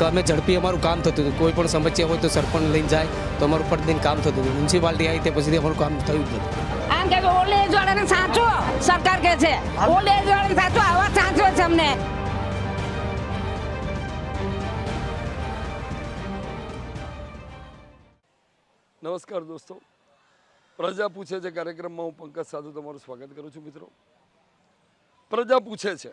કે અમે ઝડપી અમારું કામ થતું હતું. કોઈ પણ સમસ્યા હોય તો સરપંચ લઈને જાય તો અમારું ફટદીન કામ થતું હતું. મ્યુનિસિપાલિટી આવી તે પછી અમારું કામ થયું જ નથી આમ કે ઓલ્ડ એજ વાળાને સાચો સરકાર કે છે ઓલ્ડ એજ વાળાને સાચો આવા સાચો છે અમને. નમસ્કાર દોસ્તો. પ્રજા પૂછે છે કાર્યક્રમમાં હું પંકજ સાધુ તમારું સ્વાગત કરું છું મિત્રો. પ્રજા પૂછે છે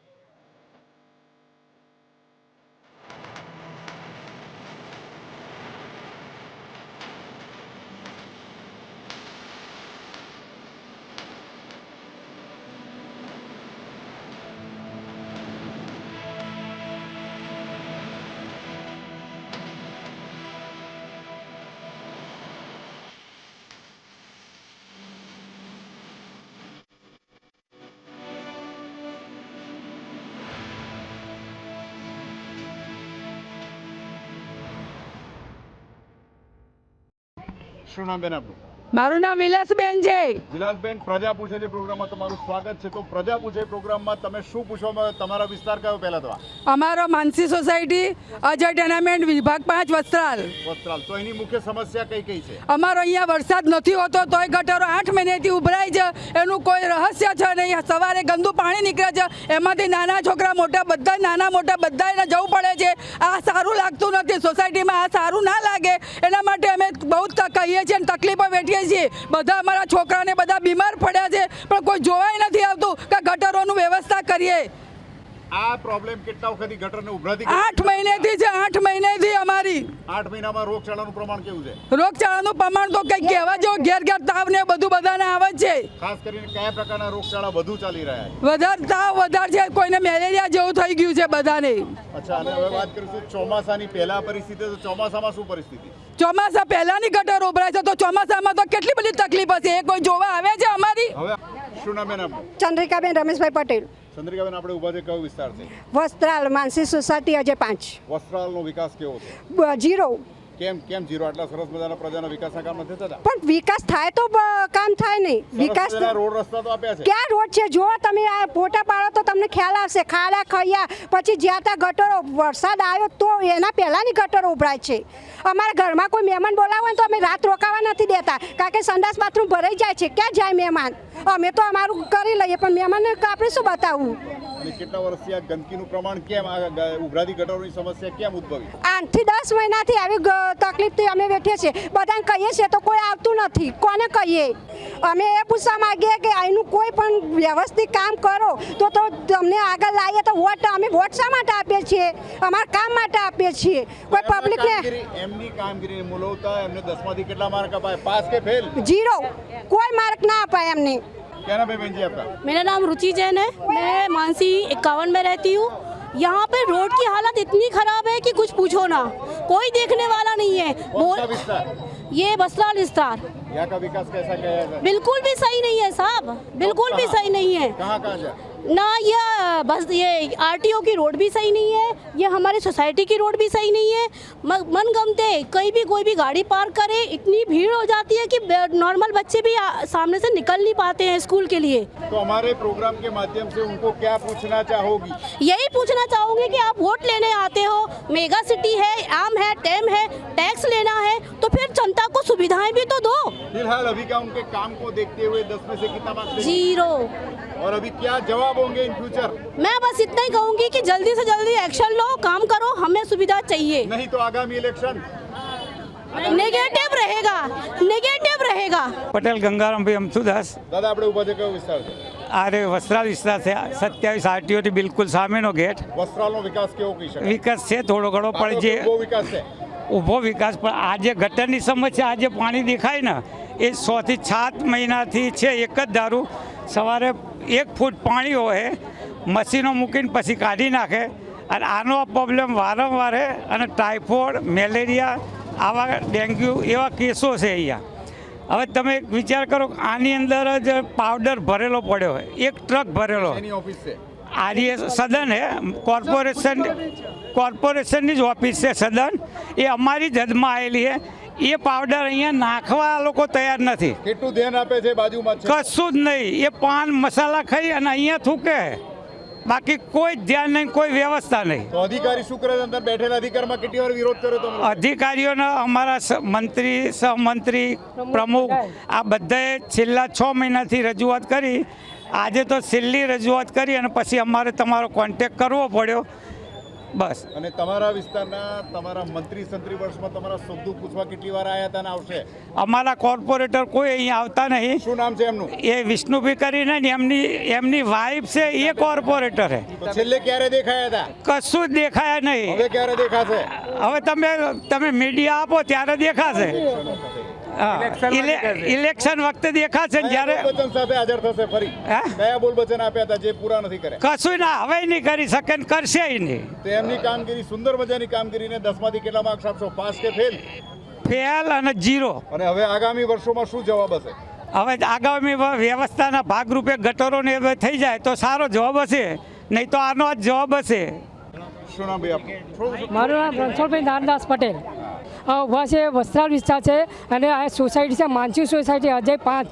શું નામ બેન આપણું મારું નામ વિલાસબેન છે. વિલાસબેન પ્રજા પૂછે છે પ્રોગ્રામમાં તમારું સ્વાગત છે. તો પ્રજા પૂછે પ્રોગ્રામમાં તમે શું પૂછવા માંગો તમારા વિસ્તાર કયો પહેલા તો? અમારો માનસી સોસાયટી અજય ટેનામેન્ટ વિભાગ પાંચ વસ્ત્રાલ. વસ્ત્રાલ. તો એની મુખ્ય સમસ્યા કઈ કઈ છે? અમારો અહીંયા વરસાદ નથી હોતો તોય ગટરો આઠ મહિનેથી ઉભરાય છે. એનું કોઈ રહસ્ય છે નહીં. સવારે ગંદુ પાણી નીકળે છે. એમાંથી નાના છોકરા મોટા બધા નાના મોટા બધાને જવું પડે છે. આ સારું લાગતું નથી સોસાયટીમાં આ સારું ના લાગે. એના માટે અમે બહુ કહીએ છીએ અને તકલીફો વેઠીએ છીએ બધા અમારા છોકરાને બધા બીમાર પડ્યા છે, પણ કોઈ જોવાય નથી આવતું કે ગટરોનું વ્યવસ્થા કરીએ. આ પ્રોબ્લેમ કેટલા વખતથી ગટરને ઉભરાતી આઠ મહિનેથી છે આઠ મહિનેથી અમારી. આઠ મહિનામાં રોગચાળાનું પ્રમાણ કેવું છે? રોગચાળાનું પ્રમાણ તો કંઈક કહેવા જો ઘેર ઘેર તાવ ને બધું બધાને આવે છે. ખાસ કરીને કયા પ્રકારના રોગચાળા વધુ ચાલી રહ્યા છે? વધારે તાવ વધારે છે કોઈને મેલેરિયા જેવું થઈ ગયું છે બધાને. અચ્છા અને હવે વાત કરીશું ચોમાસાની પહેલા પરિસ્થિતિ તો ચોમાસામાં શું પરિસ્થિતિ? ચોમાસા પહેલાની ગટર ઉભરાય છે તો ચોમાસામાં તો કેટલી બધી તકલીફ હશે? એ કોઈ જોવા આવે છે અમારી? હવે શું નામ બેન ચંદ્રિકાબેન રમેશભાઈ પટેલ. ચંદ્રિકાબેન આપણે ઊભા છે કયો વિસ્તાર છે? વસ્ત્રાલ માનસી સોસાયટી અજય પાંચ. વસ્ત્રાલનો વિકાસ કેવો છે? જીરો. કેમ કેમ જીરો આટલા સરસ મજાના પ્રજાના વિકાસના કામ નથી થતા? પણ વિકાસ થાય તો કામ થાય નહીં. વિકાસ રોડ રસ્તા તો આપ્યા છે. ક્યાં રોડ છે? જો તમે આ ફોટા પાડો તો તમને ખ્યાલ આવશે. ખાડા ખૈયા પછી જ્યાં ત્યાં ગટરો વરસાદ આવ્યો તો એના પહેલાંની ગટરો ઉભરાય છે. અમારા ઘરમાં કોઈ મહેમાન બોલાવે ને તો અમે રાત રોકાવા નથી દેતા. કારણ કે સંડાસ બાથરૂમ ભરાઈ જાય છે. ક્યાં જાય મહેમાન? અમે તો અમારું કરી લઈએ પણ મહેમાનને આપણે શું બતાવવું? અને કેટલા વર્ષથી આ ગંદકીનું પ્રમાણ કેમ આ ઉભરાતી ગટરોની સમસ્યા કેમ ઉદ્ભવી? આઠથી દસ મહિનાથી આવી તકલીફથી અમે બેઠીએ છીએ. બધાને કહીએ છીએ તો કોઈ આવતું નથી. કોને કહીએ? અમે એ પૂછવા માગીએ કે અહીંનું કોઈ પણ વ્યવસ્થિત કામ કરો તો તો તમને આગળ લાવીએ તો વોટ અમે વોટ શા માટે આપીએ છીએ? અમારા કામ માટે આપીએ છીએ. કોઈ પબ્લિકને એમની કામગીરીને મૂલવતા એમને દસમાંથી કેટલા માર્ક અપાય? પાસ કે ફેલ? જીરો કોઈ માર્ક ના અપાય એમને. क्या नाम है बहन जी आपका? मेरा नाम रुचि जैन है। मैं मानसी इक्यावन में रहती हूँ। यहाँ पे रोड की हालत इतनी खराब है कि कुछ पूछो ना। कोई देखने वाला नहीं है। बोल ये बसलाल विस्तार। यहाँ का विकास कैसा क्या है? बिल्कुल भी सही नहीं है साहब। बिल्कुल भी सही नहीं है। कहाँ कहाँ जा? ना ये बस ये आरटीओ की रोड भी सही नहीं है ये हमारी सोसाइटी की रोड भी सही नहीं है। मन गमते कहीं भी कोई भी गाड़ी पार्क करे इतनी भीड़ हो जाती है कि नॉर्मल बच्चे भी सामने से निकल नहीं पाते हैं स्कूल के लिए। तो हमारे प्रोग्राम के माध्यम से उनको क्या पूछना चाहोगी? यही पूछना चाहूँगी कि आप वोट लेने आते हो मेगा सिटी है आम है टेम है टैक्स लेना है तो फिर जनता को सुविधाएँ भी तो दो। फ़िलहाल अभी का उनके काम को देखते हुए दस में से कितना ज़ीरो। और अभी क्या जवाब होंगे इन फ्यूचर मैं बस इतना ही कहूंगी कि जल्दी से जल्दी एक्शन लो काम करो हमें सुविधा चाहिए नहीं तो आगामी इलेक्शन नेगेटिव रहेगा नेगेटिव रहेगा પટેલ ગંગારામભાઈ અમથુદાસ દાદા આપણે ઉભા છે કયો વિસ્તાર છે આ રે વસ્ત્રાલ વિસ્તાર છે સત્યાવીસ આરટીઓથી બિલકુલ સામેનો ગેટ વસ્ત્રાલનો વિકાસ કેવો કહી શકાય વિકાસ છે થોડો ઘણો પણ જે બહુ વિકાસ છે ઊભો વિકાસ પણ આ જે ગટરની સમસ્યા આજે પાણી દેખાય ને એ સોથી સાત મહિનાથી છે એક જ દારૂ સવારે એક ફૂટ પાણી હોય મશીનો મૂકીને પછી કાઢી નાખે. અને આનો પ્રોબ્લેમ વારંવાર છે અને ટાઇફોઇડ મેલેરિયા આવા ડેન્ગ્યુ એવા કેસો છે અહીંયા. હવે તમે એક વિચાર કરો કે આની અંદર જ પાવડર ભરેલો પડ્યો હોય. એક ટ્રક ભરેલો આર્ય સદન હે. કોર્પોરેશન કોર્પોરેશનની જ ઓફિસ છે સદન. એ અમારી જ હદમાં આવેલી છે એ પાવડર અહીંયા નાખવા લોકો તૈયાર નથી. કેટલું ધ્યાન આપે છે બાજુમાં કશું જ નહીં. એ પાન મસાલા ખાઈ અને અહીંયા થૂકે. બાકી કોઈ ધ્યાન નહીં કોઈ વ્યવસ્થા નહીં. તો અધિકારી શું કરે અંદર બેઠેલા અધિકારમાં કેટલી વાર વિરોધ કર્યો તમે અધિકારીઓને અમારા સ- મંત્રી સહમંત્રી પ્રમુખ આ બધાએ છેલ્લા છ મહિનાથી રજૂઆત કરી. આજે તો છેલ્લી રજૂઆત કરી અને પછી અમારે તમારો કોન્ટેક કરવો પડ્યો. બસ. અને તમારા વિસ્તારના તમારા મંત્રી સંત્રી વર્ષમાં તમારા શબ્દો પૂછવા કેટલી વાર આવ્યા હતા ને આવશે? અમારા કોર્પોરેટર કોઈ અહીંયા આવતા નહીં. શું નામ છે એમનું? એ વિષ્ણુભી કરીને ને એમની એમની વાઈફ છે એ કોર્પોરેટર છે. છેલ્લે ક્યારે દેખાયા હતા? કશું જ દેખાયા નહીં. હવે ક્યારે દેખાશે? હવે તમે તમે મીડિયા આપો ત્યારે દેખાશે. ઇલેક્શન વખતે દેખાશે ને જ્યારે બોલ વચન સાથે હાજર થશે ફરી. હે? કયા બોલ વચન આપ્યા હતા જે પૂરા નથી કર્યા. કશું ના હવે નહીં કરી શકે ને કરશે નહીં. તો એમની કામગીરી સુંદર મજાની કામગીરીને દસમાંથી કેટલા માર્ક્સ આપશો? પાસ કે ફેલ ફેલ અને જીરો અને હવે આગામી વર્ષોમાં શું જવાબ હશે? હવે આગામી વ્યવસ્થાના ભાગરૂપે ગટરો ને થઈ જાય તો સારો જવાબ હશે. નહીં તો આનો જ જવાબ હશે. મારું નામ રણછોડભાઈ નાનદાસ પટેલ. ઊભા છે વસ્ત્રાલ વિસ્તાર છે અને આ સોસાયટી છે માનસી સોસાયટી અજય પાંચ.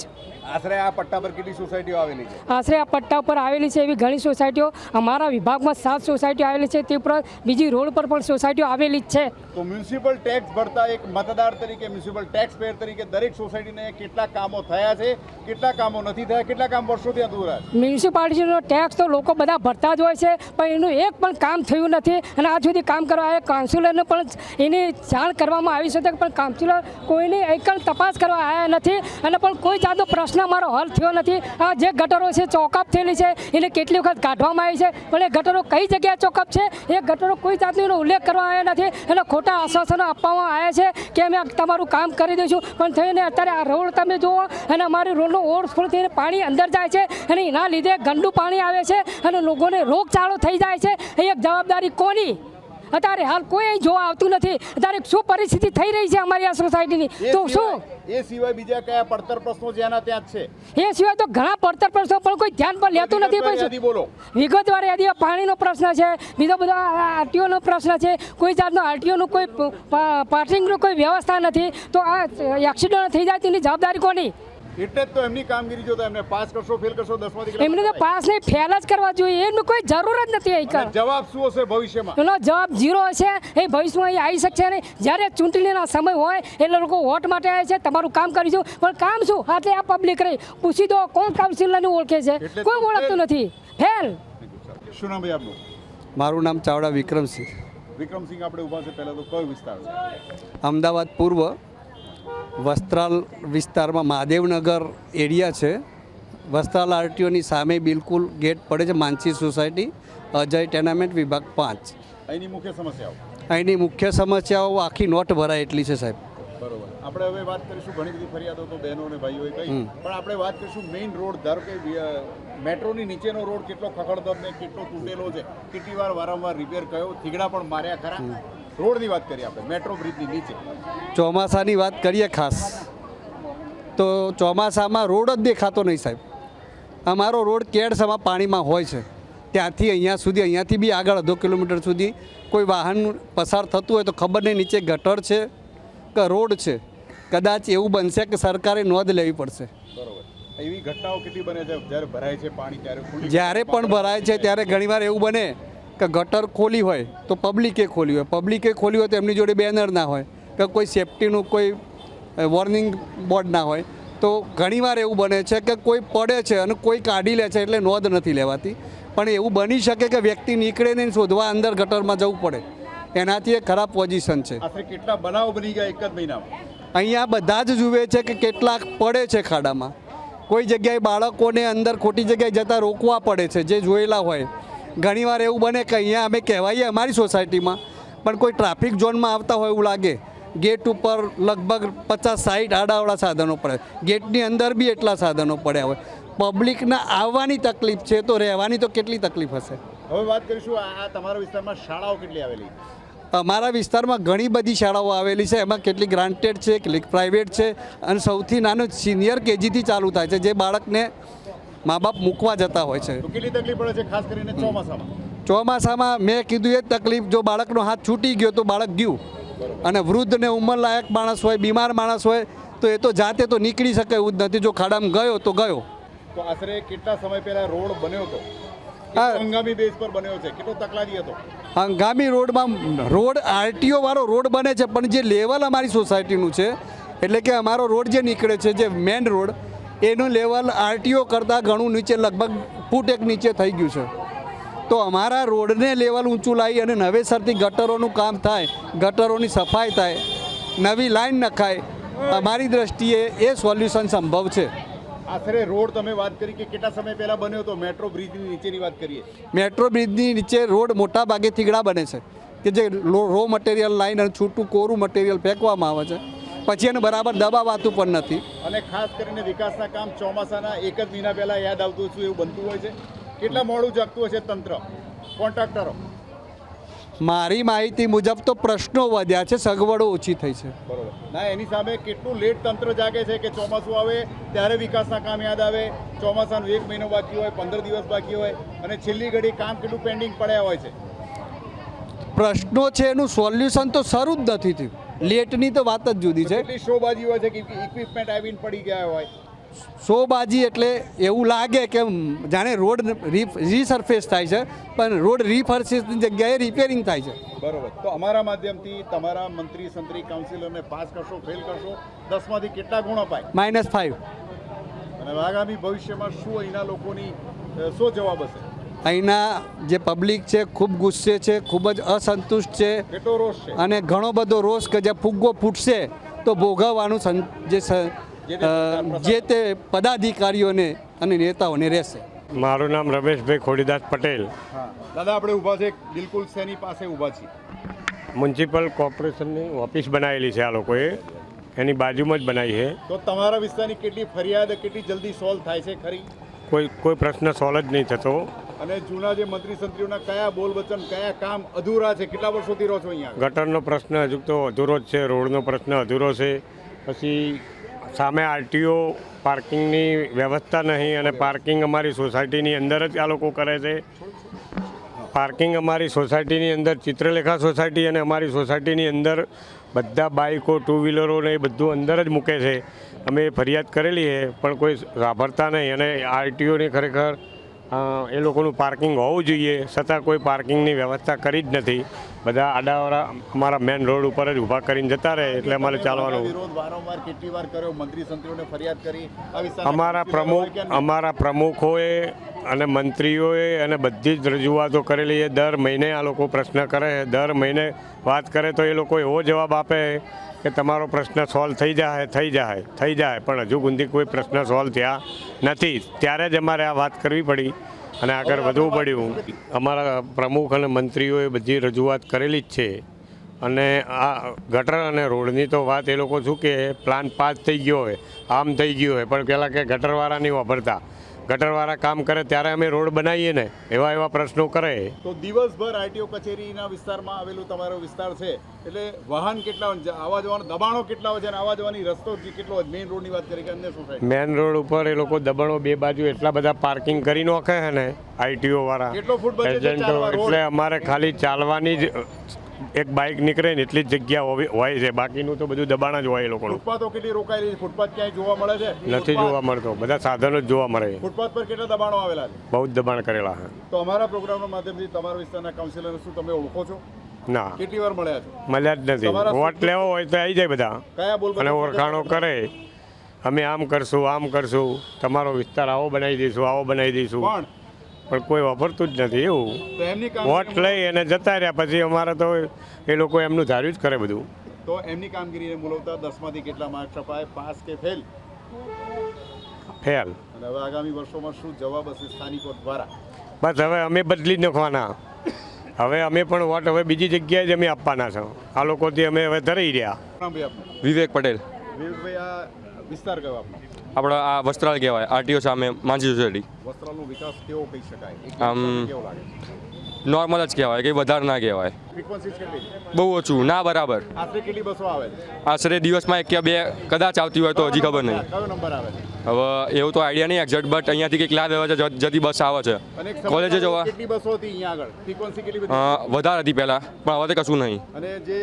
આશરે આ પટ્ટા પર કેટલી સોસાયટીઓ આવેલી છે? આશરે આ પટ્ટા પર આવેલી છે એવી ઘણી સોસાયટીઓ. અમારા વિભાગમાં સાત સોસાયટીઓ આવેલી છે. તે ઉપરાંત બીજી રોડ પર પણ સોસાયટીઓ આવેલી જ છે. તો મ્યુનિસિપલ ટેક્સ ભરતા એક મતદાર તરીકે મ્યુનિસિપલ ટેક્સ પેયર તરીકે દરેક સોસાયટીને કેટલા કામો થયા છે કેટલા કામો નથી થયા કેટલા કામ વર્ષોથી અધૂરા છે. મ્યુનિસિપાલિટીનો ટેક્સ તો લોકો બધા ભરતા જ હોય છે પણ એનું એક પણ કામ થયું નથી. અને આજ સુધી કામ કરવા આવ્યા કાઉન્સિલરને પણ એની જાણ કરવામાં આવી છે પણ કાઉન્સિલર કોઈની એક તપાસ કરવા આવ્યા નથી. અને પણ કોઈ જાતનો પ્રશ્ન અમારો હલ થયો નથી. આ જે ગટરો છે, ચોકઅપ થયેલી છે, એને કેટલી વખત કાઢવામાં આવી છે? પણ એ ગટરો કઈ જગ્યાએ ચોકઅપ છે? એ ગટરો કોઈ જાતનો ઉલ્લેખ કરવામાં આવ્યો નથી. અને ખોટા આશ્વાસનો આપવામાં આવ્યા છે કે અમે તમારું કામ કરી દઈશું. પણ થઈને અત્યારે આ રોડ તમે જુઓ અને અમારી રોડનો ઓવરફ્લો થઈને પાણી અંદર જાય છે અને એના લીધે ગંદુ પાણી આવે છે અને લોકોને રોગચાળો થઈ જાય છે. એ એક જવાબદારી કોની? અત્યારે હાલ કોઈ જોવા આવતું નથી. અત્યારે શું પરિસ્થિતિ થઈ રહી છે અમારી આ સોસાયટીની તો શું? એ સિવાય બીજા કયા પડતર પ્રશ્નો જેના ત્યાં જ છે. એ સિવાય તો ઘણા પડતર પ્રશ્નો પણ કોઈ ધ્યાન પર લેતું નથી કોઈ બોલો. વિગતવાર યાદી પાણીનો પ્રશ્ન છે બીજો બધો આરટીઓનો પ્રશ્ન છે. કોઈ જાતનો આરટીઓનું કોઈ પાર્કિંગનું કોઈ વ્યવસ્થા નથી. તો આ એક્સિડન્ટ થઈ જાય તેની જવાબદારી કોની? એટલે જ તો એમની કામગીરી જો એમને પાસ કરશો ફેલ કરશો દસમાંથી એમને તો પાસ નહીં ફેલ જ કરવા જોઈએ. એનું કોઈ જરૂર જ નથી અહીં જવાબ શું હશે ભવિષ્યમાં? એનો જવાબ ઝીરો છે એ ભવિષ્યમાં અહીં આવી શકશે નહીં. જ્યારે ચૂંટણીના સમય હોય એટલે લોકો વોટ માટે આવે છે તમારું કામ કરીશું. પણ કામ શું? આટલે આ પબ્લિક રહી. પૂછી દો કોણ કાઉન્સિલરને ઓળખે છે? કોઈ ઓળખતું નથી? ફેલ શું નામ ભાઈ આપનું? મારું નામ ચાવડા વિક્રમસિંહ. વિક્રમસિંહ આપણે ઊભા છે પહેલાં તો કયો વિસ્તાર? અમદાવાદ પૂર્વ. વસ્ત્રાલ વિસ્તારમાં મહાદેવનગર એરિયા છે. વસ્ત્રાલ આરટીઓની સામે બિલકુલ ગેટ પડે છે માનસી સોસાયટી અજય ટેનામેન્ટ વિભાગ પાંચ. અહીંની મુખ્ય સમસ્યાઓ? અહીંની મુખ્ય સમસ્યાઓ આખી નોટ ભરાય એટલી છે સાહેબ. બરોબર. આપણે હવે વાત કરીશું ઘણી બધી ફરિયાદો તો બહેનો અને ભાઈઓએ કહી. પણ આપણે વાત કરીશું મેઇન રોડ ધારો કે મેટ્રોની નીચેનો રોડ કેટલો ખખડદર ને કેટલો તૂટેલો છે. કેટલી વાર વારંવાર રિપેર કયો થીગડા પણ માર્યા ખરા. રોડની વાત કરીએ આપણે મેટ્રો બ્રિજની નીચે. ચોમાસાની વાત કરીએ ખાસ તો ચોમાસામાં રોડ જ દેખાતો નહીં સાહેબ. અમારો રોડ કેડસમાં પાણીમાં હોય છે. ત્યાંથી અહીંયા સુધી અહીંયાથી બી આગળ અડધો કિલોમીટર સુધી કોઈ વાહન પસાર થતું હોય તો ખબર નહીં નીચે ગટર છે કે રોડ છે. કદાચ એવું બનશે કે સરકારે નોંધ લેવી પડશે. બરોબર. એવી ઘટનાઓ કેટલી બને છે? જ્યારે ભરાય છે પાણી ત્યારે જ્યારે પણ ભરાય છે ત્યારે ઘણીવાર એવું બને કે ગટર ખોલી હોય તો પબ્લિકે ખોલી હોય. પબ્લિકે ખોલી હોય તો એમની જોડે બેનર ના હોય કે કોઈ સેફટીનું કોઈ વોર્નિંગ બોર્ડ ના હોય. તો ઘણીવાર એવું બને છે કે કોઈ પડે છે અને કોઈ કાઢી લે છે એટલે નોંધ નથી લેવાતી. પણ એવું બની શકે કે વ્યક્તિ નીકળે નહીં શોધવા અંદર ગટરમાં જવું પડે. એનાથી એ ખરાબ પોઝિશન છે. કેટલા બનાવ બની ગયા એક જ મહિનામાં? અહીંયા બધા જ જુએ છે કે કેટલાક પડે છે ખાડામાં. કોઈ જગ્યાએ બાળકોને અંદર ખોટી જગ્યાએ જતાં રોકવા પડે છે. જે જોયેલા હોય ઘણીવાર એવું બને કે અહીંયા અમે કહેવાઈએ અમારી સોસાયટીમાં પણ કોઈ ટ્રાફિક ઝોનમાં આવતા હોય એવું લાગે. ગેટ ઉપર લગભગ પચાસ સાઠ આડાવડા સાધનો પડે. ગેટની અંદર બી એટલા સાધનો પડ્યા હોય. પબ્લિકના આવવાની તકલીફ છે તો રહેવાની તો કેટલી તકલીફ હશે? હવે વાત કરીશું આ તમારા વિસ્તારમાં શાળાઓ કેટલી આવેલી? અમારા વિસ્તારમાં ઘણી બધી શાળાઓ આવેલી છે. એમાં કેટલીક ગ્રાન્ટેડ છે કેટલીક પ્રાઇવેટ છે અને સૌથી નાનું સિનિયર કેજીથી ચાલુ થાય છે. જે બાળકને મા બાપ મૂકવા જતા હોય છે. કેટલી તકલીફ પડે છે ખાસ કરીને ચોમાસામાં? ચોમાસામાં મેં કીધું એ તકલીફ જો બાળકનો હાથ છૂટી ગયો તો બાળક ગયું. અને વૃદ્ધ ને ઉંમરલાયક માણસ હોય બીમાર માણસ હોય તો એ તો જાતે તો નીકળી શકે એવું જ નથી. જો ખાડામાં ગયો તો ગયો. તો આશરે કેટલા સમય પહેલા રોડ બન્યો હતો? હંગામી બેઝ પર બન્યો છે. કેટલો તકલાદી હતો? હંગામી રોડમાં રોડ આરટીઓ વાળો રોડ બને છે પણ જે લેવલ અમારી સોસાયટીનું છે એટલે કે અમારો રોડ જે નીકળે છે જે મેન રોડ એનું લેવલ આરટીઓ કરતાં ઘણું નીચે લગભગ ફૂટ એક નીચે થઈ ગયું છે. તો અમારા રોડને લેવલ ઊંચું લાવી અને નવેસરથી ગટરોનું કામ થાય ગટરોની સફાઈ થાય નવી લાઈન નખાય અમારી દ્રષ્ટિએ એ સોલ્યુશન સંભવ છે. આશરે રોડ તમે વાત કરી કે કેટલા સમય પહેલા બન્યો હતો? મેટ્રો બ્રિજની નીચેની વાત કરીએ. મેટ્રો બ્રિજની નીચે રોડ મોટા ભાગે થીગડા બને છે કે જે રો મટીરિયલ લાઈન અને છૂટું કોરું મટીરિયલ ફેંકવામાં આવે છે. પછી એને બરાબર દબાવાતું પણ નથી. અને ખાસ કરીને વિકાસના કામ ચોમાસાના એક જ મહિના પહેલાં યાદ આવતું છું એવું બનતું હોય છે. કેટલા મોડું જાગતું હોય છે તંત્ર? કોન્ટ્રાક્ટરો. મારી માહિતી મુજબ તો પ્રશ્નો વધ્યા છે સગવડો ઓછી થઈ છે. બરોબર. ના એની સામે કેટલું લેટ તંત્ર જાગે છે કે ચોમાસું આવે ત્યારે વિકાસના કામ યાદ આવે ચોમાસાનું એક મહિનો બાકી હોય પંદર દિવસ બાકી હોય અને છેલ્લી ઘડી કામ કેટલું પેન્ડિંગ પડ્યા હોય છે? પ્રશ્નો છે એનું સોલ્યુશન તો શરૂ જ નથી થયું. લેટની તો વાત જ જુદી છે. શોબાજી હોય છે કે ઇક્વિપમેન્ટ આવીને પડી ગયા હોય? શોબાજી એટલે એવું લાગે કે જાણે રોડ રીસર્ફેસ થાય છે પણ રોડ રીફર્ફેસની જગ્યાએ રિપેરિંગ થાય છે. બરોબર. તો અમારા માધ્યમથી તમારા મંત્રી સંત્રી કાઉન્સિલરને પાસ કરશો ફેલ કરશો દસમાંથી કેટલા ગુણ અપાય માઇનસ ફાઈવ અને આગામી ભવિષ્યમાં શું અહીંના લોકોની શું જવાબ હશે? અહીંના જે પબ્લિક છે ખૂબ ગુસ્સે છે ખૂબ જ અસંતુષ્ટ છે. રોષ અને ઘણો બધો રોષ કે જે ફુગ્ગો ફૂટશે તો ભોગવવાનું જે જે તે પદાધિકારીઓને અને નેતાઓને રહેશે. મારું નામ રમેશભાઈ ખોડીદાસ પટેલ. દાદા આપણે ઊભા છે. બિલકુલ શેની પાસે ઊભા છીએ? મ્યુનિસિપલ કોર્પોરેશનની ઓફિસ બનાવેલી છે આ લોકોએ. એની બાજુમાં જ બનાવી છે. તો તમારા વિસ્તારની કેટલી ફરિયાદ કેટલી જલ્દી સોલ્વ થાય છે? ખરી? કોઈ કોઈ પ્રશ્ન સોલ્વ જ નહીં થતો. અને જૂના જે મંત્રી સંત્રીઓના કયા બોલ વચન, કયા કામ અધૂરા છે? કેટલા વર્ષોથી રહો છો અહીંયા ગટરનો પ્રશ્ન હજુ તો અધૂરો જ છે, રોડનો પ્રશ્ન અધૂરો છે. પછી સામે આરટીઓ, પાર્કિંગની વ્યવસ્થા નહીં અને પાર્કિંગ અમારી સોસાયટીની અંદર જ આ લોકો કરે છે. પાર્કિંગ અમારી સોસાયટીની અંદર, ચિત્રલેખા સોસાયટી અને અમારી સોસાયટીની અંદર બધા બાઇકો ટુ વ્હીલરો ને એ બધું અંદર જ મૂકે છે. અમે ફરિયાદ કરેલી છે, પણ કોઈ સાંભળતા નહીં અને આરટીઓની ખરેખર એ લોકોનું પાર્કિંગ હોવું જોઈએ. છતાં કોઈ પાર્કિંગની વ્યવસ્થા કરી જ નથી. બધા આડાવાળા અમારા મેન રોડ ઉપર જ ઊભા કરીને જતા રહે એટલે અમારે ચાલવાનું. અમારા પ્રમુખ અમારા પ્રમુખોએ અને મંત્રીઓએ અને બધી જ રજૂઆતો કરેલી છે. દર મહિને આ લોકો પ્રશ્ન કરે દર મહિને વાત કરે તો એ લોકો એવો જવાબ આપે કે તમારો પ્રશ્ન સોલ્વ થઈ જાય થઈ જાય થઈ જાય. પણ હજુ સુધી કોઈ પ્રશ્ન સોલ્વ થયા નથી. ત્યારે જ અમારે આ વાત કરવી પડી અને આગળ વધવું પડ્યું. અમારા પ્રમુખ અને મંત્રીઓએ બધી રજૂઆત કરેલી જ છે. અને આ ગટર અને રોડની તો વાત એ લોકો શું કે પ્લાન પાસ થઈ ગયો હોય. આમ થઈ ગયું હોય. પણ પહેલાં કે ગટરવાળા નહીં વાપરતા. ગટરવાળા કામ કરે ત્યારે અમે રોડ બનાવીએ ને એવા એવા પ્રશ્નો કરે. તો દિવસભર આરટીઓ કચેરીના વિસ્તારમાં આવેલું તમારો વિસ્તાર છે. એટલે વાહન કેટલા આવા જવાનો આવવા જવાનું દબાણો કેટલા હોય છે અને આવવા જવાની રસ્તો કેટલો હોય મેઇન રોડની વાત કરી કે અન્ય સોસાયટી મેન રોડ ઉપર એ લોકો દબાણો બે બાજુ એટલા બધા પાર્કિંગ કરી નાખે છે ને આઈટીઓ વાળા. કેટલો ફૂટ? એટલે અમારે ખાલી ચાલવાની જ એક બાઇક નીકળે ને એટલી જ જગ્યા હોય છે. બાકીનું તો બધું દબાણ જ હોય એ લોકોનું. ફૂટપાથો કેટલી રોકાયેલી છે? ફૂટપાથ ક્યાંય જોવા મળે છે? નથી જોવા મળતો. બધા સાધનો જ જોવા મળે. ફૂટપાથ પર કેટલા દબાણો આવેલા છે? બહુ જ દબાણ કરેલા છે. તો અમારા પ્રોગ્રામના માધ્યમથી તમારા વિસ્તારના કાઉન્સિલરને શું તમે ઓળખો છો? ના. કેટલી વાર મળ્યા છો? મળ્યા જ નથી. વોટ લેવો હોય તો આવી જાય બધા. કયા બોલ અને ઓળખાણો કરે. અમે આમ કરશું આમ કરશું. તમારો વિસ્તાર આવો બનાવી દઈશું આવો બનાવી દઈશું. પણ પણ કોઈ વાપરતું જ નથી એવું. વોટ લઈ અને જતા રહ્યા પછી અમારે તો એ લોકો એમનું ધાર્યું જ કરે બધું. તો એમની કામગીરીને મૂલવતા દસમાંથી કેટલા માર્ક્સ અપાય પાસ કે ફેલ ફેલ અને હવે આગામી વર્ષોમાં શું જવાબ હશે સ્થાનિકો દ્વારા? બસ હવે અમે બદલી જ નાખવાના. હવે અમે પણ વોટ હવે બીજી જગ્યાએ જ અમે આપવાના છો. આ લોકોથી અમે હવે ધરાઈ રહ્યા. વિવેક પટેલ. વિવેકભાઈ આ વિસ્તાર કયો આપનો? આપણા આ વસ્ત્રાલ કહેવાય આરટીઓ સામે માંજી સોસાયટી વસ્ત્રાલનો વિકાસ કેવો કહી શકાય? આમ- નોર્મલ જ કહેવાય કંઈ વધારે ના કહેવાય? બહુ ઓછું ના બરાબર. આશરે કેટલી બસો આવે આશરે દિવસમાં એક કે બે કદાચ આવતી હોય તો હજી ખબર નહીં. કયો નંબર આવે હવે એવું તો આઈડિયા નહીં એક્ઝેક્ટ બટ અહીંયાથી કંઈક આવે છે જતી બસ આવે છે. કોલેજે જવા. કેટલી બસો હતી અહીંયા આગળ? ફ્રીક્વન્સી કેટલી વધારે હતી પહેલાં પણ હવે તો કશું નહીં. અને જે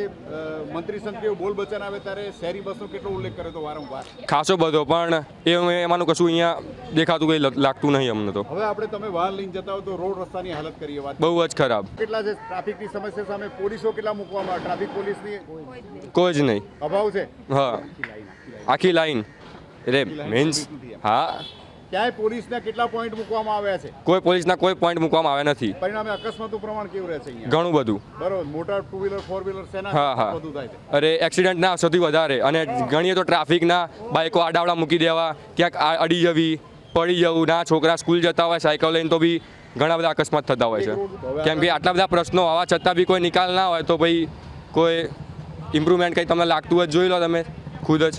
મંત્રી સંત્રીઓ બોલ બચન આવે ત્યારે શહેરી બસનો કેટલો ઉલ્લેખ કરે તો વારંવાર? ખાસો બધો પણ એ એમાંનું કશું અહીંયા દેખાતું કંઈ લાગતું નહીં અમને તો. હવે આપણે તમે વાહન લઈને જતા હો તો રોડ રસ્તાની હાલત કરીએ વાત. બહુ જ ખરાબ. કેટલા છે? ટ્રાફિકની સમસ્યા સામે પોલીસો કેટલા મૂકવામાં ટ્રાફિક પોલીસની કોઈ જ નહીં. અભાવ છે? હા. આખી લાઈન. એટલે મીન્સ હા. ક્યાંય પોલીસના કેટલા પોઈન્ટ મૂકવામાં આવ્યા છે? કોઈ પોલીસના કોઈ પોઈન્ટ મૂકવામાં આવ્યા નથી. પરિણામે અકસ્માતનું પ્રમાણ કેવું રહે છે અહીંયા? ઘણું બધું. બરોબર. મોટા ટુ વ્હીલર ફોર વ્હીલર સેના હા. હા બધું થાય? છે અરે એક્સિડન્ટના સૌથી વધારે. અને ગણીએ તો ટ્રાફિકના બાઇકો આડાવડા મૂકી દેવા. ક્યાંક અડી જવી પડી જવું. ના છોકરા સ્કૂલ જતા હોય સાયકલ લઈને તો બી ઘણા બધા અકસ્માત થતા હોય છે. કેમ કે આટલા બધા પ્રશ્નો હોવા છતાં બી કોઈ નિકાલ ના હોય તો ભાઈ કોઈ ઇમ્પ્રુવમેન્ટ કંઈ તમને લાગતું હોય જોઈ લો તમે, ખુદ જ.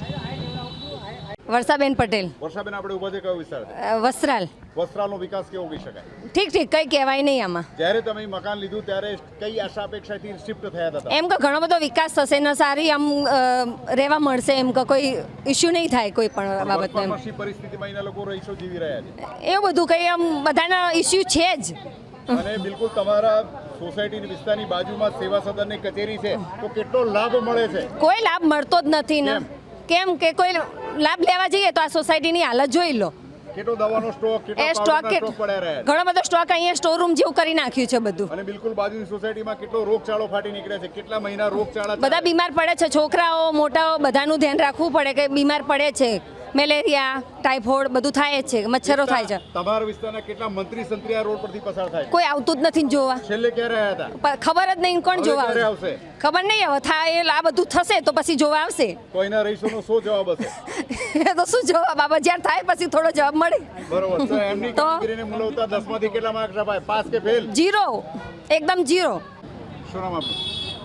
વર્ષાબેન પટેલ. વર્ષાબેન આપણે ઊભા છે કયો વિસ્તાર વસ્ત્રાલ. વસ્ત્રાલનો વિકાસ કેવો કહી શકાય? ઠીક ઠીક કંઈ કહેવાય નહીં આમાં. જ્યારે તમે મકાન લીધું ત્યારે કઈ આશા અપેક્ષાથી શિફ્ટ થયા હતા? એમ કે ઘણો બધો વિકાસ થશે ને સારી આમ રહેવા મળશે એમ કે કોઈ ઇશ્યુ નહીં થાય કોઈ પણ બાબતમાં પરિસ્થિતિમાં એના લોકો રહીશો જીવી રહ્યા છે? એવું બધું કંઈ આમ બધાના ઇશ્યુ છે જ. અને બિલકુલ તમારા સોસાયટીની વિસ્તારની બાજુમાં સેવા સદનની કચેરી છે તો કેટલો લાભ મળે છે? કોઈ લાભ મળતો જ નથી ને. કેમ કે કોઈ લાભ લેવા જઈએ તો આ સોસાયટીની હાલત જોઈ લો. કેટલો દવાનો સ્ટોક કેટલો એ સ્ટોક સ્ટોક પડ્યા ઘણો બધો સ્ટોક અહીંયા સ્ટોરૂમ જેવું કરી નાખ્યું છે બધું. અને બિલકુલ બાજુની સોસાયટીમાં કેટલો રોગચાળો ફાટી નીકળે છે? કેટલા મહિના રોગચાળા બધા બીમાર પડે છે છોકરાઓ મોટાઓ બધાનું ધ્યાન રાખવું પડે કે બીમાર પડે છે. મેલેરિયા ટાઇફોઇડ બધું થાય જ છે મચ્છરો થાય છે. તમારા વિસ્તારના કેટલા મંત્રી સંત્રી આ રોડ પરથી પસાર થાય કોઈ આવતું જ નથી જોવા. છેલ્લે ક્યારે આવ્યા હતા? ખબર જ નહીં કોણ જોવા આવશે. ખબર નહીં હવે થાય એ આ બધું થશે તો પછી જોવા આવશે. તો રહીશોનો શું જવાબ હશે? એ તો શું જવાબ? બાબા જ્યારે થાય પછી થોડો જવાબ મળે. બરોબર તો એમની કામગીરીને મૂલવતા દસમાંથી કેટલા માર્ક્સ અપાય? પાસ કે ફેલ જીરો. એકદમ જીરો. શું નામ આપનું?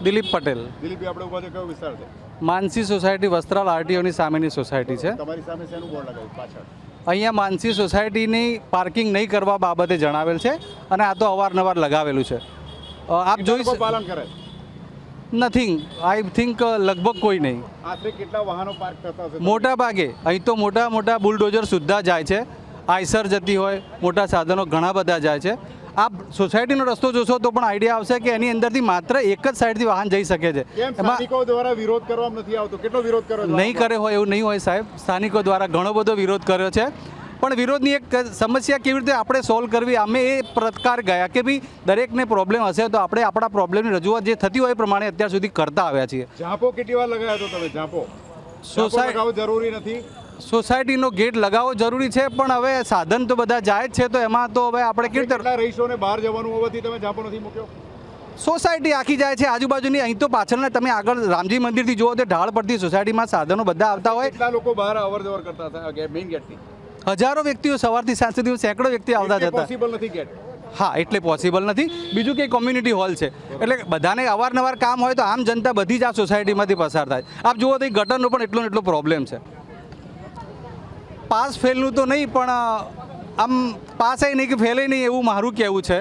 દિલીપ પટેલ. દિલીપભાઈ આપણે ઊભા છે કયો વિસ્તાર છે? માનસી સોસાયટી વસ્ત્રાલ આરટીઓની સામેની સોસાયટી છે. તમારી સામે શેનું બોર્ડ લગાવ્યું? પાછળ. અહીંયા માનસી સોસાયટીની પાર્કિંગ નહીં કરવા બાબતે જણાવેલ છે અને આ તો અવારનવાર લગાવેલું છે. આપ જોઈ પાલન કરે? નથિંગ આઈ થિંક લગભગ કોઈ નહીં. આશરે કેટલા વાહનો પાર્ક થતા હશે? મોટા ભાગે અહીં તો મોટા મોટા બુલડોઝર સુદ્ધા જાય છે. આઈસર જતી હોય મોટા સાધનો ઘણા બધા જાય છે. આપ સોસાયટીનો રસ્તો જોશો તો પણ આઈડિયા આવશે કે એની અંદરથી માત્ર એક જ સાઈડથી વાહન જઈ શકે છે. એમાં દ્વારા વિરોધ કરવામાં નથી આવતો. કેટલો વિરોધ કર્યો નહીં કરે હોય એવું નહીં હોય સાહેબ. સ્થાનિકો દ્વારા ઘણો બધો વિરોધ કર્યો છે. પણ વિરોધની એક સમસ્યા કેવી રીતે આપણે સોલ્વ કરવી? અમે એ પ્રકાર ગયા કે ભાઈ દરેકને પ્રોબ્લેમ હશે તો આપણે આપણા પ્રોબ્લેમની રજૂઆત જે થતી હોય એ પ્રમાણે અત્યાર સુધી કરતા આવ્યા છીએ. ઝાંપો કેટલી વાર લગાવ્યો હતો તમે? ઝાંપો? સોસાયટી જરૂરી નથી. સોસાયટીનો ગેટ લગાવવો જરૂરી છે પણ હવે સાધન તો બધા જાય જ છે તો એમાં તો હવે આપણે કેવી કેટલા રહીશોને બહાર જવાનું હોવાથી તમે જાપો નથી મૂક્યો? સોસાયટી આખી જાય છે આજુબાજુની અહીં તો પાછળના તમે આગળ રામજી મંદિરથી જુઓ તો ઢાળ પડતી સોસાયટીમાં સાધનો બધા આવતા હોય. કેટલા લોકો બહાર અવર જવર કરતા હતા મેઇન ગેટથી હજારો વ્યક્તિઓ સવારથી સાંજ સુધી સેંકડો વ્યક્તિ આવતા જતા પોસિબલ નથી ગેટ હા એટલે પોસિબલ નથી. બીજું કે કોમ્યુનિટી હોલ છે. એટલે બધાને અવારનવાર કામ હોય તો આમ જનતા બધી જ આ સોસાયટીમાંથી પસાર થાય. આપ જુઓ તો એ ગટરનો પણ એટલો એટલો પ્રોબ્લેમ છે. પાસ ફેલનું તો નહીં પણ આમ પાસ નહીં કે ફેલે નહીં એવું મારું કહેવું છે.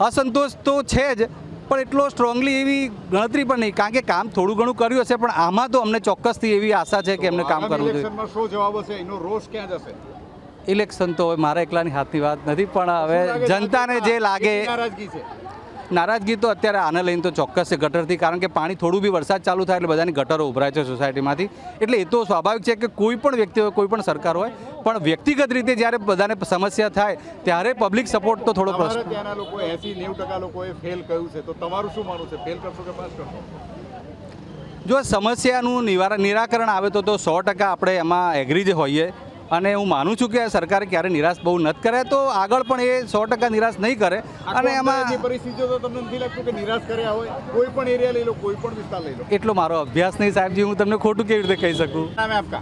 અસંતોષ તો છે જ પણ એટલો સ્ટ્રોંગલી એવી ગણતરી પણ નહીં. કારણ કે કામ થોડું ઘણું કર્યું હશે પણ આમાં તો અમને ચોક્કસથી એવી આશા છે કે એમને કામ કરવું જોઈએ. શું જવાબ હશે? એનો રોષ ક્યાં જશે? ઇલેક્શન તો હવે મારા એકલાની હાથની વાત નથી પણ હવે જનતાને જે લાગે નારાજગી તો અત્યારે આને લઈને તો ચોક્કસ છે ગટરથી કારણ કે પાણી થોડું બી વરસાદ ચાલુ થાય એટલે બધાની ગટરો ઉભરાય છે સોસાયટીમાંથી. એટલે એ તો સ્વાભાવિક છે કે કોઈ પણ વ્યક્તિ હોય કોઈ પણ સરકાર હોય પણ વ્યક્તિગત રીતે જ્યારે બધાને સમસ્યા થાય ત્યારે પબ્લિક સપોર્ટ તો થોડો પ્રશ્ન. ત્યાંના લોકો એસી નેવું ટકા લોકોએ ફેલ કહ્યું છે તો તમારું શું માનવું છે? ફેલ કરશો કે પાસ કરશો? જો સમસ્યાનું નિવારણ નિરાકરણ આવે તો તો સો ટકા આપણે એમાં એગ્રી જ હોઈએ. અને હું માનું છું કે સરકારે ક્યારે નિરાશ બહુ નથી કરે તો આગળ પણ એ સો ટકા નિરાશ નહીં કરે અને જે એમાં પરિસ્થિતિઓ તો તમને નથી લાગતું કે નિરાશ કર્યા હોય કોઈ પણ એરિયા લઈ લો કોઈ પણ વિસ્તાર લઈ લો એટલો મારો અભ્યાસ નહીં સાહેબજી હું તમને ખોટું કેવી રીતે કહી શકું नाम है आपका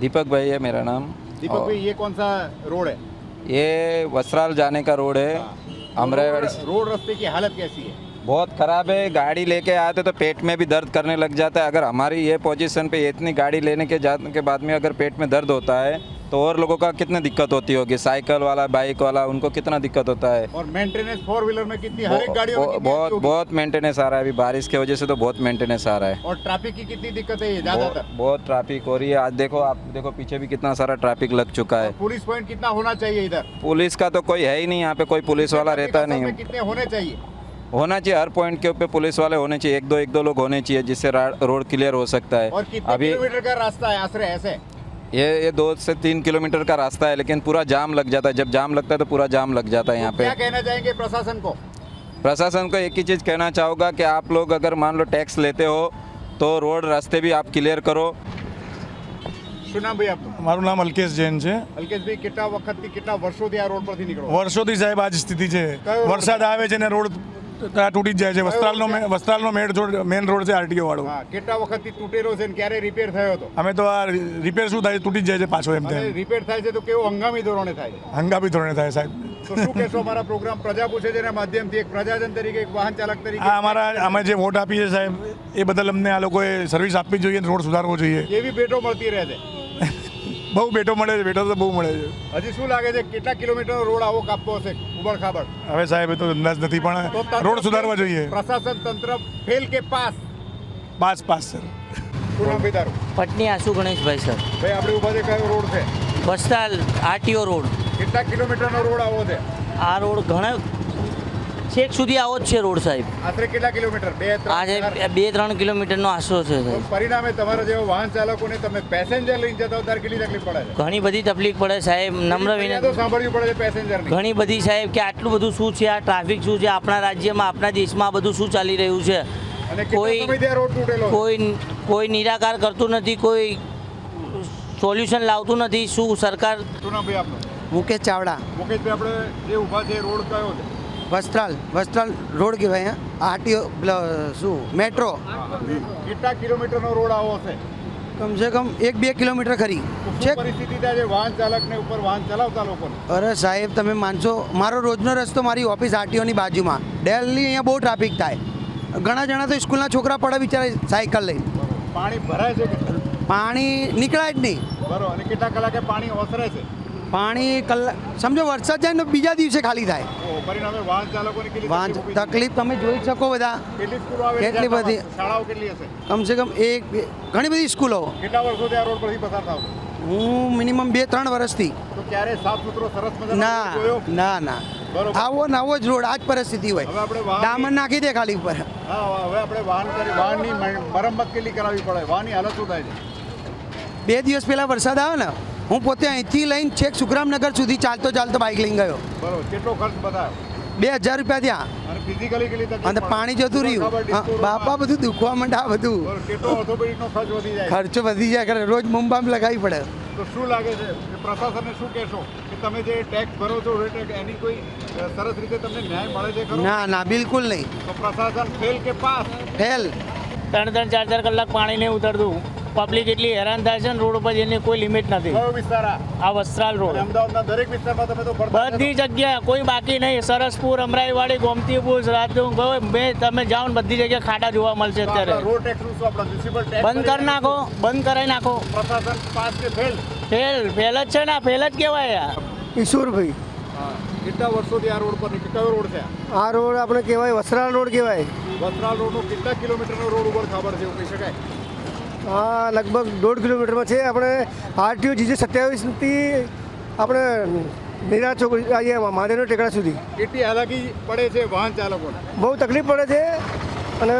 दीपक भाई है मेरा नाम दीपक भाई ये कौन सा रोड है ये वस्त्राल जाने का रोड है अमरावती से- रोड रास्ते की हालत कैसी है बहुत ख़राब है गाड़ी लेके आते तो पेट में भी दर्द करने लग जाता है अगर हमारी ये पोजीशन पे इतनी गाड़ी लेने के जाने के बाद में अगर पेट में दर्द होता है तो और लोगों का कितनी दिक्कत होती होगी? साइकिल वाला बाइक वाला उनको कितना दिक्कत होता है? और मेंटेनेंस फोर व्हीलर में कितनी हर एक कितनी बहुत बहुत मेंटेनेंस आ रहा है अभी बारिश की वजह से तो बहुत मेंटेनेंस आ रहा है। और ट्रैफ़िक की कितनी दिक्कत है ज़्यादातर? बहुत ट्रैफ़िक हो रही है। आज देखो आप देखो पीछे भी कितना सारा ट्रैफ़िक लग चुका है। पुलिस पॉइंट कितना होना चाहिए इधर? पुलिस का तो कोई है ही नहीं यहाँ पे कोई पुलिस वाला रहता नहीं कितने होने चाहिए? होना चाहिए हर पॉइंट के ऊपर पुलिस वाले होने चाहिए। एक दो एक दो लोग होने चाहिए जिससे रोड क्लियर हो सकता है। और कितने अभी किलोमीटर का रास्ता है? आश्रय ऐसे? ये ये दो से तीन किलोमीटर का रास्ता है लेकिन पूरा जाम लग जाता है जब जाम लगता है तो पूरा जाम लग जाता है यहाँ क्या पे कहना चाहेंगे प्रशासन को प्रशासन को एक ही चीज़ कहना चाहूँगा कि आप लोग अगर मान लो टैक्स लेते हो तो रोड रास्ते भी आप क्लियर करो શું નામ ભાઈ આપનું મારું નામ અલ્કેશ જૈન છે અલ્કેશભાઈ કેટલા વખતથી કેટલા વર્ષોથી આ રોડ પરથી નીકળો વર્ષોથી સાહેબ આ જ સ્થિતિ છે કયો રોડ વરસાદ આવે છે ને રોડ આ તૂટી જ જાય છે. વસ્ત્રાલનો વસ્ત્રાલનો મેન રોડ મેન રોડ છે આરટીઓ વાળો કેટલા વખતથી તૂટેલો છે ને ક્યારે રિપેર થયો હતો? અમે તો આ રિપેર શું થાય તૂટી જ જાય છે પાછો એમ થાય રિપેર થાય છે તો કેવો હંગામી ધોરણે થાય હંગામી ધોરણે થાય સાહેબ. તો શું કહેશો અમારા પ્રોગ્રામ પ્રજા પૂછે છે એના માધ્યમથી એક પ્રજાજન તરીકે એક વાહન ચાલક તરીકે? આ અમારા અમે જે વોટ આપીએ સાહેબ એ બદલ અમને આ લોકોએ સર્વિસ આપવી જોઈએ રોડ સુધારવો જોઈએ. એવી ભેટો મળતી રહે છે. બહુ બેટો મળે છે બેટો તો બહુ મળે છે. હજી શું લાગે છે કેટલા કિલોમીટરનો રોડ આવો કાપવો હશે ઉબડ ખાબડ? હવે સાહેબ એ તો અંદાજ નથી પણ રોડ સુધારવા જોઈએ. પ્રશાસન તંત્ર ફેલ કે pass? Pass pass sir. Patni આસુ Ganeshbhai sir. ભાઈ આપણે ઊભા છે કયો રોડ છે? Vastral RTO road. કેટલા કિલોમીટરનો રોડ આવો છે? આ રોડ ઘણા છેક સુધી આવો જ છે રોડ સાહેબ. આશરે કેટલા કિલોમીટર? બે ત્રણ ચાર? બે ત્રણ કિલોમીટરનો આશરો છે પરિણામે તમારા જેવા વાહન ચાલકોને તમે પેસેન્જર લઈને જતા ત્યારે કેટલી તકલીફ પડે છે? ઘણી બધી તકલીફ પડે સાહેબ નમ્ર ફરિયાદો સાંભળવી પડે છે પેસેન્જર ઘણી બધી સાહેબ કે આટલું બધું શું છે આ ટ્રાફિક શું છે આપણા રાજ્યમાં આપણા દેશમાં આ બધું શું ચાલી રહ્યું છે? કોઈ? કોઈ કોઈ નિરાકાર કરતું નથી કોઈ સોલ્યુશન લાવતું નથી શું સરકાર મુકેશ ચાવડા. મુકેશભાઈ આપણે જે ઊભા છે રોડ કયો છે? વસ્ત્રાલ વસ્ત્રાલ રોડ કહેવાય આરટીઓ શું? મેટ્રો. કેટલા કિલોમીટરનો રોડ આવો છે? કમસે કમ એક બે કિલોમીટર ખરી. છે પરિસ્થિતિ ત્યાં વાહન ચાલકને ઉપર વાહન ચલાવતા લોકો? અરે સાહેબ તમે માનશો? મારો રોજનો રસ્તો મારી ઓફિસ આરટીઓની બાજુમાં. ડેલી અહીંયા બહુ ટ્રાફિક થાય. ઘણા જણા તો સ્કૂલના છોકરા પડે બિચારા સાયકલ લઈ પાણી ભરાય છે પાણી નીકળાય જ નહીં. બરોબર. અને કેટલા કલાકે પાણી ઓસરે છે? પાણી કલાક સમજો વરસાદ જાય ને બીજા દિવસે ખાલી થાય. વાહન વાંચ તકલીફ તમે જોઈ શકો બધા. કેટલી બધી? કમસે કમ એક ઘણી બધી સ્કૂલો. હું મિનિમમ બે ત્રણ વર્ષથી. ક્યારે સાફ સુથરો સરસ મજાનો ના ના ના. આવો ને આવો જ રોડ આ જ પરિસ્થિતિ હોય. ડામર નાખી દે ખાલી ઉપર. હવે આપણે વાહન કરી વાહનની મરમ્મત કેટલી કરાવવી પડે? વાહનની હાલત શું થાય છે? બે દિવસ પહેલા વરસાદ આવે ને હું પોતે અહીંથી લઈને છેક સુખરામનગર સુધી ચાલતો ચાલતો બાઇક લઈને ગયો. બરોબર કેટલો ખર્ચ બતાવ્યો બે હજાર રૂપિયા ત્યાં અને? પાણી જતું રહ્યું. બાપા બધું દુખવા માંડે આ બધું. બરોબર, કેટલો ઓર્થોપેડિકનો ખર્ચ વધી જાય? ખર્ચો વધી જાય કરે રોજ મુંબામાં લગાવી પડે. તો શું લાગે છે? કે પ્રશાસનને શું કહેશો? કે તમે જે ટેક્સ ભરો છો એની કોઈ સરસ રીતે તમને ન્યાય મળે છે ખરો? ના ના બિલકુલ નહીં. તો પ્રશાસન ફેલ કે પાસ? ફેલ ત્રણ ત્રણ ચાર ચાર કલાક પાણી નહીં ઉતરતું. પબ્લિક એટલી હેરાન થાય છે ને રોડ ઉપર જેની કોઈ લિમિટ નથી. આ? વસ્ત્રાલ રોડ. અમદાવાદના દરેક વિસ્તારમાં તમે તો બધી જગ્યાએ કોઈ બાકી નહીં. સરસપુર અમરાઈવાડી ગોમતીપુર રાજદુંગ મેં તમે જાઓ ને બધી જગ્યાએ ખાડા જોવા મળશે અત્યારે. રોડ ટેક્સ બંધ કરી નાખો બંધ કરાવી નાખો. પ્રશાસન પાસ કે ફેલ ફેલ ફેલ જ છે ને ફેલ જ કહેવાય આ. ઈશ્વરભાઈ. કેટલા વર્ષોથી આ રોડ પર કયો રોડ છે આ? રોડ આપણે કહેવાય વસ્ત્રાલ રોડ કહેવાય. વસ્ત્રાલ રોડનો કેટલા કિલોમીટરનો રોડ ઉપર ખબર છે એવું કહી શકાય? આ લગભગ દોઢ કિલોમીટરમાં છે. આપણે આરટીઓ જીજે સત્યાવીસથી આપણે નીરા ચોક અહીંયા મહાદેવના ટેકડા સુધી. કેટલી હાલાકી પડે છે વાહન ચાલકોને? બહુ તકલીફ પડે છે અને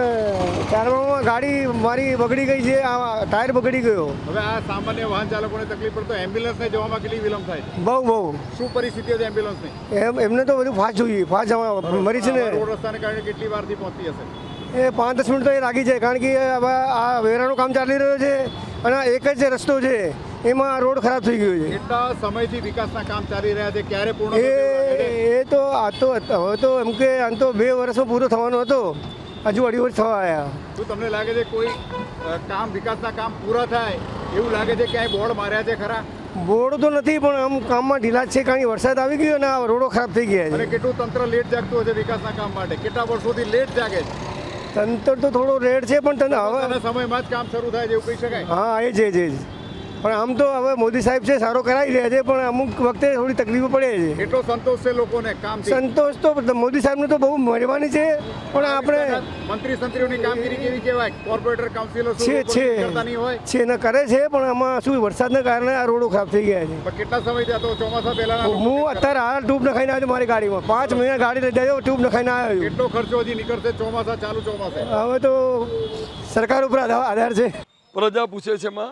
ચારવામાં ગાડી મારી બગડી ગઈ છે. આ ટાયર બગડી ગયો. હવે આ સામાન્ય વાહન ચાલકોને તકલીફ પડતો એમ્બ્યુલન્સને જવામાં કેટલી વિલંબ થાય બહુ બહુ. શું પરિસ્થિતિ હતી એમ્બ્યુલન્સની? એમ એમને તો બધું ફાસ્ટ જોઈએ. ફાસ્ટ જવા મરી છે ને. રોડ રસ્તાને કારણે કેટલી વારથી પહોંચતી હશે? એ પાંચ દસ મિનિટ તો એ લાગી જાય કારણ કે હવે આ વેરાનું કામ ચાલી રહ્યું છે અને એક જ રસ્તો છે એમાં રોડ ખરાબ થઈ ગયો છે. કેટલા સમયથી વિકાસના કામ ચાલી રહ્યા છે ક્યારે પૂર્ણ એ છે? એ તો આ તો હવે તો એમ કે આમ તો બે વર્ષમાં પૂરો થવાનો હતો હજુ અઢી વર્ષ થવા આવ્યા. શું તમને લાગે છે કોઈ કામ વિકાસના કામ પૂરા થાય? એવું લાગે છે ક્યાંય બોર્ડ માર્યા છે ખરા? બોર્ડ તો નથી પણ આમ કામમાં ઢીલા છે કારણ કે વરસાદ આવી ગયો અને આ રોડો ખરાબ થઈ ગયા અને છે કેટલું તંત્ર લેટ જાગતું હશે વિકાસના કામ માટે? કેટલા વર્ષોથી લેટ જાગે છે? તંત્ર તો થોડો રેડ છે પણ તને હવે સમયમાં જ કામ શરૂ થાય છે એવું કહી શકાય. હા એ જ એ જ એ જ. પણ આમ તો હવે મોદી સાહેબ છે સારો કરાવી રહ્યા છે પણ અમુક વખતે થોડી તકલીફો પડે છે. એટલો સંતોષ છે લોકોને કામ સંતોષ તો મોદી સાહેબને તો બહુ મહેરબાની છે પણ આપણે મંત્રી સંત્રીઓની કામગીરી કેવી કહેવાય? કોર્પોરેટર કાઉન્સિલર શું છે છે. છે ને કરે છે પણ આમાં શું વરસાદના કારણે આ રોડો ખરાબ થઈ ગયા છે. પણ કેટલા સમય થયા તો ચોમાસા પહેલા હું અત્યારે હાલ ટ્યુબ નખાઈને આવ્યો મારી ગાડીમાં. પાંચ મહિના ગાડી લઈ જાય ટ્યુબ નખાઈને આવ્યો કેટલો ખર્ચો હજી નીકળશે ચોમાસા ચાલુ ચોમાસા? હવે તો સરકાર ઉપર આધા- આધાર છે. પ્રજા પૂછે છે માં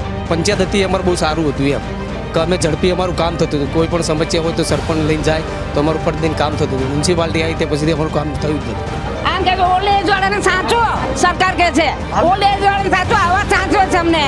પંચાયત હતી અમારું બહુ સારું હતું એમ. કે અમે ઝડપી અમારું કામ થતું હતું. કોઈ પણ સમસ્યા હોય તો સરપંચ લઈને જાય તો અમારું પ્રતિદિન કામ થતું હતું. મ્યુનિસિપાલિટી આવી તે પછી અમારું કામ થયું જ નથી આમ કે ઓલ્ડ એજ વાળાને સાચો સરકાર કે છે. ઓલ્ડ એજ વાળાને સાચો આવા સાચો છે અમને.